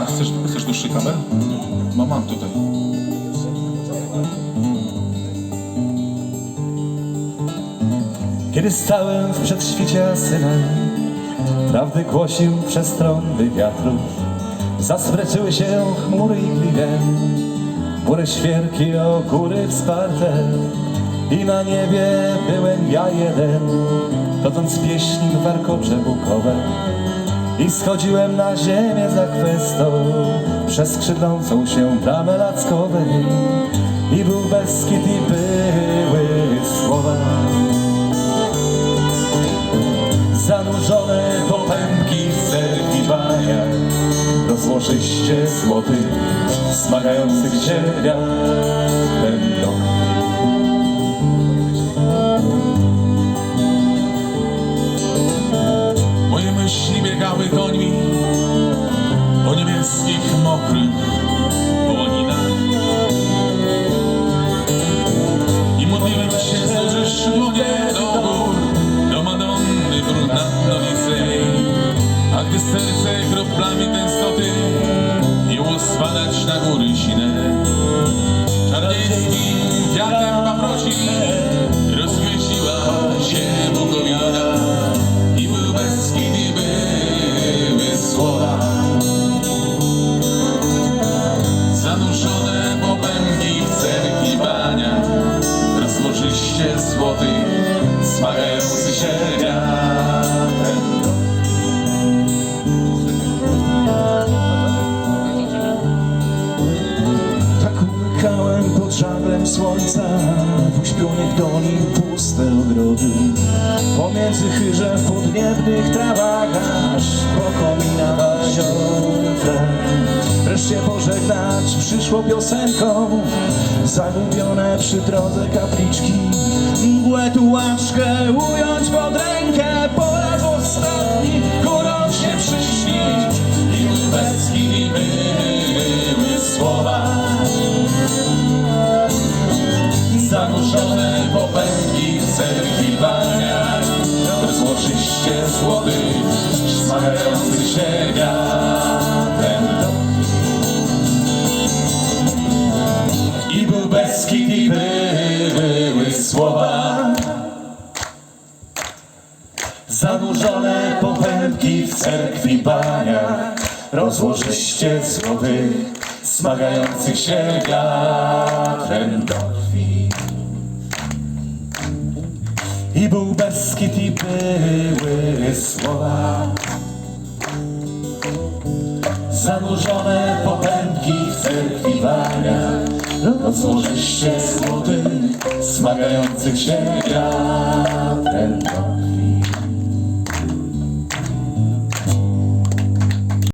Chcesz, chcesz dłuższy kabel? Mam, mam tutaj. Kiedy stałem w przedświcie Synaj, prawdy głosił przez trąby wiatrów. Zasmreczyły się chmury i gliwie, mury świerki o góry wsparte. I na niebie byłem ja jeden, dotąd pieśni warkocze bukowe. I schodziłem na ziemię za kwestą, przez skrzydlącą się bramę Lackowej. I był Beskid i były słowa zanurzone popęki w cerkwi bania, rozłożyście złoty, smagających ciebie będą. Myśli biegały końmi po niebieskich, mokrych rozłożyście złoty smagający się pod żaglem słońca, w uśpionych doni puste ogrody. Pomiędzy chyrze w podniebnych trawach, aż po komina. Wreszcie pożegnać przyszło piosenką, zagubione przy drodze kapliczki. Mgłę tułaczkę ująć pod rękę, zanurzone popęki w cerki bania rozłożyście złoty smagający się wiatrem i był Beskid i były słowa. Zanurzone popędki w cerkwi bania Rozłożyście złoty Smagających się wiatrem do I był Beskid i były słowa. Zanurzone popędki w cerkwi bania Rozłożyście złoty Smagających się krwi